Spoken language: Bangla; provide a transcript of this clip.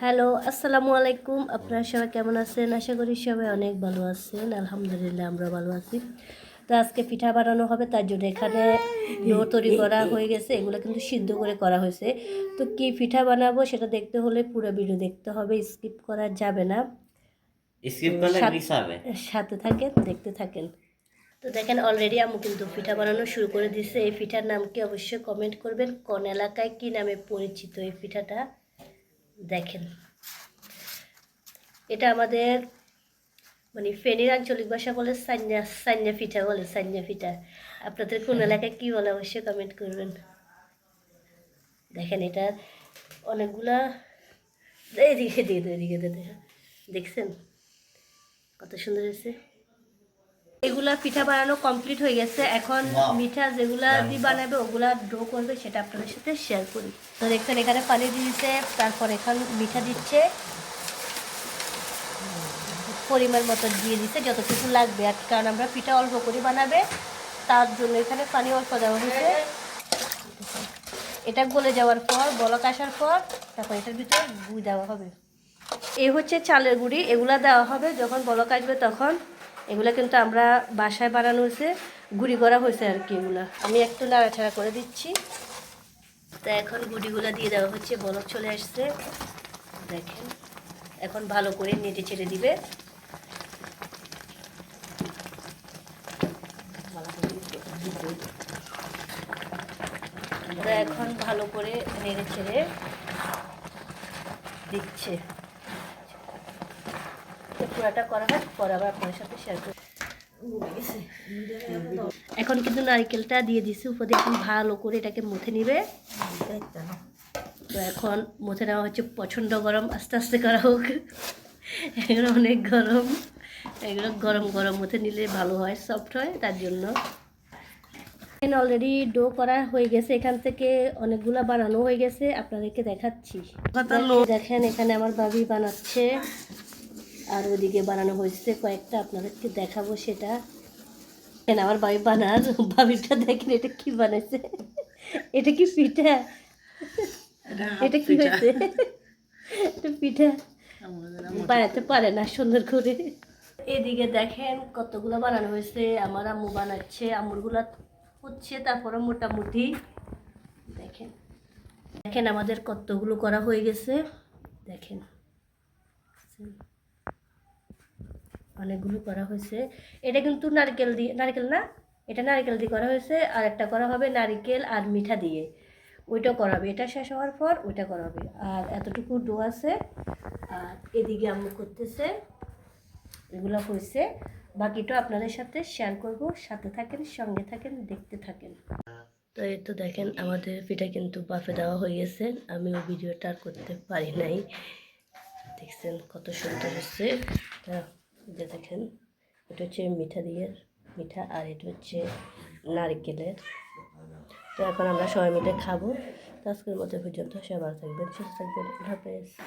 হ্যালো আসসালামু আলাইকুম। আপনারা সবাই কেমন আছেন? আশা করি সবাই অনেক ভালো আছেন। আলহামদুলিল্লাহ আমরা ভালো আছি। তো আজকে পিঠা বানানো হবে তার জন্য এখানে ডো তৈরি করা হয়ে গেছে। এগুলো কিন্তু সিদ্ধ করে করা হয়েছে। তো কি পিঠা বানাবো সেটা দেখতে হলে পুরো ভিডিও দেখতে হবে স্কিপ করা যাবে না। স্কিপ করলে মিস হবে। সাথে থাকেন দেখতে থাকেন। তো দেখেন অলরেডি আম্মু কিন্তু পিঠা বানানো শুরু করে দিয়েছে। এই পিঠার নাম কি অবশ্যই কমেন্ট করবেন। কোন এলাকায় কি নামে পরিচিত এই পিঠাটা? দেখেন এটা আমাদের মানে ফেনীর আঞ্চলিক ভাষা বলে সান্যা সান্যা পিঠা বলে সান্যা পিঠা আপনাদের কোন এলাকায় কী বলে অবশ্যই কমেন্ট করবেন দেখেন এটা অনেকগুলা এদিকে দিয়ে এদিকে দিয়ে দে। দেখছেন কত সুন্দর হয়েছে এগুলা পিঠা বানানো কমপ্লিট হয়ে গেছে। এখন মিঠা যেগুলা দিয়ে বানাবে ওগুলা ডো করবে সেটা আপনাদের সাথে শেয়ার করি। তো দেখছেন এখানে পানি দিয়েছে তারপর এখন মিঠা দিচ্ছে। পরিমাণ মতো দিয়ে দিচ্ছে যতটুকু লাগবে। আর কারণ আমরা পিঠা অল্প করে বানাবে তার জন্য এখানে পানি অল্প দেওয়া হয়েছে। এটা গলে যাওয়ার পর বলক আসার পর তারপর এটার ভিতরে গুড় দেওয়া হবে। এই হচ্ছে চালের গুঁড়ি এগুলা দেওয়া হবে যখন বলক আসবে তখন এগুলা কিন্তু আমরা বাসায় বানানো হয়েছে, গুঁড়ি করা হয়েছে আর কি এগুলো। আমি একটু নাড়াচাড়া করে দিচ্ছি। তো এখন গুঁড়িগুলা দিয়ে দেওয়া হচ্ছে বলক চলে আসছে। দেখেন, এখন ভালো করে নেটে ছেড়ে দিবে। এখন ভালো করে নেড়ে ছেড়ে দিচ্ছে। পুরাটা করা হোক পরে আবার আপনার সাথে শেয়ার করি। এখন কিন্তু নারকেলটা দিয়ে দিছি উপরে এখন ভালো করে এটাকে মুথে নিবে। তো এখন মুথে নেওয়া হচ্ছে প্রচণ্ড গরম আস্তে আস্তে করা হোক। এগুলো অনেক গরম। এগুলো গরম গরম মুথে নিলে ভালো হয় সফট হয় তার জন্য। এখানে অলরেডি ডো করা হয়ে গেছে এখান থেকে অনেকগুলা বানানো হয়ে গেছে আপনাদেরকে দেখাচ্ছি। দেখেন এখানে আমার বাবি বানাচ্ছে। আর ওদিকে বানানো হয়েছে কয়েকটা আপনাদেরকে দেখাবো সেটা। এখানে আমার বাবি বানার বাবিটা দেখেন এটা কি বানাইছে? এটা কি পিঠা? এটা কি হয়েছে? এটা পিঠা? বানাতে পারে না সুন্দর করে। এদিকে দেখেন কতগুলো বানানো হয়েছে। আমার আম্মু বানাচ্ছে আম্মুরগুলা হচ্ছে তারপরে মোটামুটি। দেখেন দেখেন আমাদের কতগুলো করা হয়ে গেছে। দেখেন অনেকগুলো করা হয়েছে। এটা কিন্তু নারকেল দিয়ে, নারকেল না? এটা নারকেল দিয়ে করা হয়েছে, আর একটা করা হবে নারকেল আর মিঠা দিয়ে। ওইটা করা হবে। এটা শেষ হওয়ার পর ওইটা করা হবে। আর এতটুকু ডো আছে। আর এদিকে আম্মু করতেছে। এগুলো হয়েছে। বাকিটা আপনাদের সাথে শেয়ার করব। সাথে থাকেন, সঙ্গে থাকেন, দেখতে থাকেন। তো এই তো দেখেন, আমাদের পিঠা কিন্তু বাফে দেওয়া হয়ে গেছে। আমি ওই ভিডিওটা আর করতে পারি নাই। দেখছেন কত সুন্দর হচ্ছে যে দেখেন, এটা হচ্ছে মিঠা দিয়ে, মিঠা আর এটা হচ্ছে নারকেলের। তো এখন আমরা সবাই মিলে খাব। তো আজকের মতো পর্যন্ত। সবাই থাকবেন, সুস্থ থাকবেন। হাফেজ।